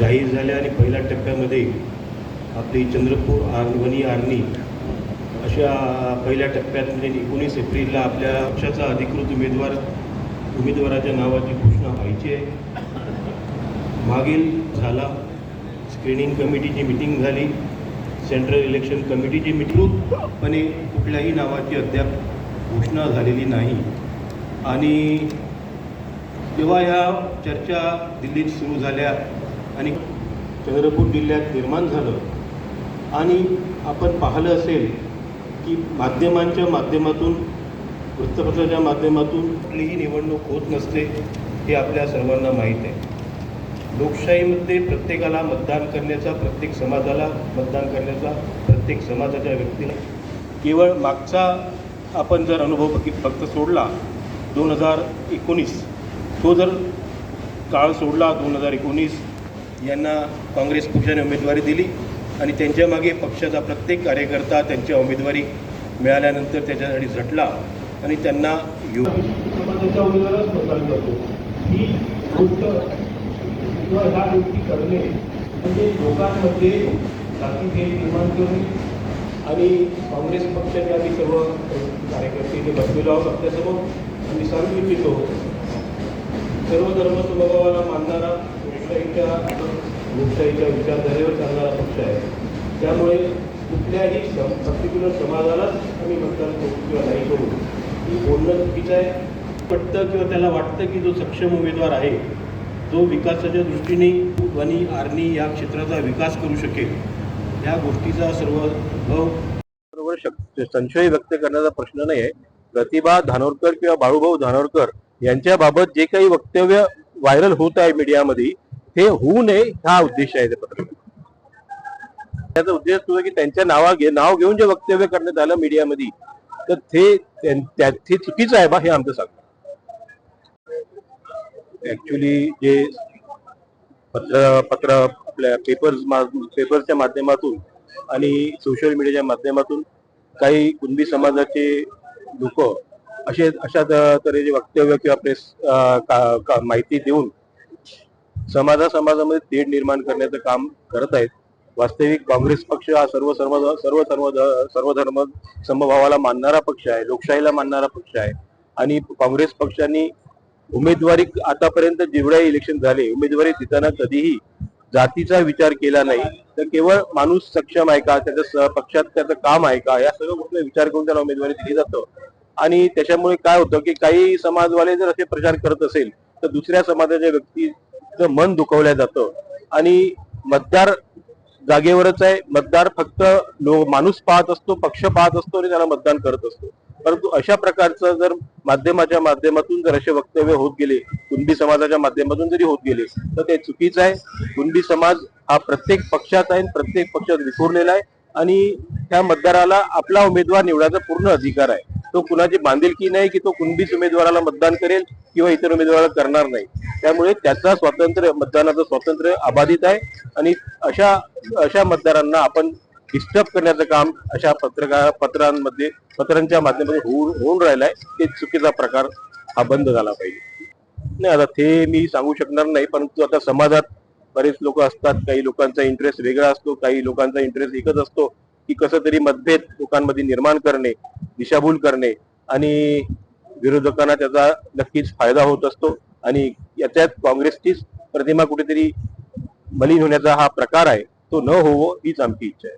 जाहीर झाल्या आणि पहिल्या टप्प्यामध्ये आपली चंद्रपूर आर्वणी आर्णी अशा पहिल्या टप्प्यात म्हणजे एकोणीस एप्रिलला आपल्या पक्षाचा अधिकृत उमेदवार उमेदवाराच्या नावाची घोषणा व्हायची आहे. मागील झाला स्क्रीनिंग कमिटीची मिटिंग झाली. सेंट्रल इलेक्शन कमिटीची मिटिंगपणे कुठल्याही नावाची अद्याप घोषणा झालेली नाही. आणि जेव्हा ह्या चर्चा दिल्लीत सुरू झाल्या आणि चंद्रपूर जिल्ह्यात निर्माण झालं. आणि आपण पाहिलं असेल की माध्यमांच्या माध्यमातून वृत्तपत्राच्या माध्यमातून कुठलीही निवडणूक होत नसते हे आपल्या सर्वांना माहीत आहे. लोकशाहीमध्ये प्रत्येकाला मतदान करण्याचा प्रत्येक समाजाला मतदान करण्याचा प्रत्येक समाजाच्या व्यक्तीला. केवळ मागचा आपण जर अनुभव फक्त सोडला दोन हजार एकोणीस तो जर काळ सोडला दोन हजार एकोणीस यांना काँग्रेस पक्षाने उमेदवारी दिली आणि त्यांच्यामागे पक्षाचा प्रत्येक कार्यकर्ता त्यांच्या उमेदवारी मिळाल्यानंतर त्याच्यासाठी झटला आणि त्यांना यो ही गोष्ट किंवा ह्या गोष्टी करणे म्हणजे लोकांमध्ये जातीभेद निर्माण करणे आणि काँग्रेस पक्षाचे आम्ही सर्व कार्यकर्ते जे बसलेलो आहोत आपल्यासमोर. आम्ही सांगू इच्छितो सर्व धर्म स्वभावाला मानणारा लोकशाहीच्या लोकशाहीच्या विचारधारेवर चालणारा पक्ष आहे. त्यामुळे कुठल्याही सम पर्टिक्युलर समाजालाच आम्ही मतदान करू किंवा नाही करू ही बोलणं चुकीचं आहे. वाटतं किंवा त्याला वाटतं की जो सक्षम उमेदवार आहे जो विकासाच्या दृष्टीने वनी आर्नी या क्षेत्राचा विकास करू शकेल. या गोष्टीचा सर्व हो. बरोबर संशय व्यक्त करण्याचा प्रश्न नाही आहे प्रतिभा धानोरकर किंवा बाळूभाऊ धानोरकर यांच्याबाबत जे काही वक्तव्य व्हायरल होत आहे मीडियामध्ये हे होऊ नये हा उद्देश आहे पत्रकार. त्याचा उद्देश तो की त्यांच्या नावा घे नाव घेऊन जे वक्तव्य करण्यात आलं मीडियामध्ये तर ते चुकीचं आहे बा हे आमचं सांगणं. ऍक्च्युली जे पत्र पत्र आपल्या पेपर्स पेपरच्या माध्यमातून आणि सोशल मीडियाच्या माध्यमातून काही कुणबी समाजाचे लोक असे अशा तऱ्हेचे वक्तव्य किंवा प्रेस का- का- माहिती देऊन समाजा समाजामध्ये तेढ निर्माण करण्याचं काम करत आहेत. वास्तविक काँग्रेस पक्ष हा सर्व सर्व सर्व सर्व सर्वधर्म समभावाला मानणारा पक्ष आहे लोकशाहीला मानणारा पक्ष आहे. आणि काँग्रेस पक्षांनी उमेदवारी आतापर्यंत जेवढ्याही इलेक्शन झाले उमेदवारी देताना कधीही जातीचा विचार केला नाही. तर केवळ माणूस सक्षम आहे का त्याचं पक्षात त्याचं काम आहे का या सर्व गोष्टी विचार करून त्याला उमेदवारी दिली जातं. आणि त्याच्यामुळे काय होतं की काही समाजवाले जर असे प्रचार करत असेल तर दुसऱ्या समाजाच्या व्यक्ती मन दुखवलं जातं. आणि मतदार जागेवरच आहे. मतदार फक्त लोक माणूस पाहत असतो पक्ष पाहत असतो आणि त्याला मतदान करत असतो. परंतु अशा प्रकारचं जर माध्यमाच्या माध्यमातून जर असे वक्तव्य होत गेले कुणबी समाजाच्या माध्यमातून जरी होत गेले तर ते चुकीचं आहे. कुणबी समाज हा प्रत्येक पक्षात आहे प्रत्येक पक्षात विखुरलेला आहे. आणि त्या मतदाराला आपला उमेदवार निवडायचा पूर्ण अधिकार आहे. तो कुणाची बांधिलकी नाही की तो कुणबीच उमेदवाराला मतदान करेल. किंवा इतर उमेदवाराला करणार नाही. त्यामुळे त्याचा स्वातंत्र्य मतदानाचं स्वातंत्र्य अबाधित आहे आणि अशा अशा मतदारांना आपण डिस्टर्ब करण्याचं काम अशा पत्रकार पत्रांमध्ये पत्रांच्या माध्यमातून होऊन होऊन राहिलाय. ते चुकीचा प्रकार हा बंद झाला पाहिजे. नाही आता ते मी सांगू शकणार नाही परंतु आता समाजात बरेच लोक असतात. काही लोकांचा इंटरेस्ट वेगळा असतो काही लोकांचा इंटरेस्ट एकच असतो की कसं तरी मतभेद लोकांमध्ये निर्माण करणे दिशाभूल करणे आणि विरोधकांना त्याचा नक्कीच फायदा होत असतो आणि याच्यात काँग्रेसचीच प्रतिमा कुठेतरी मलिन होण्याचा हा प्रकार आहे तो न होवो हीच आमची इच्छा आहे.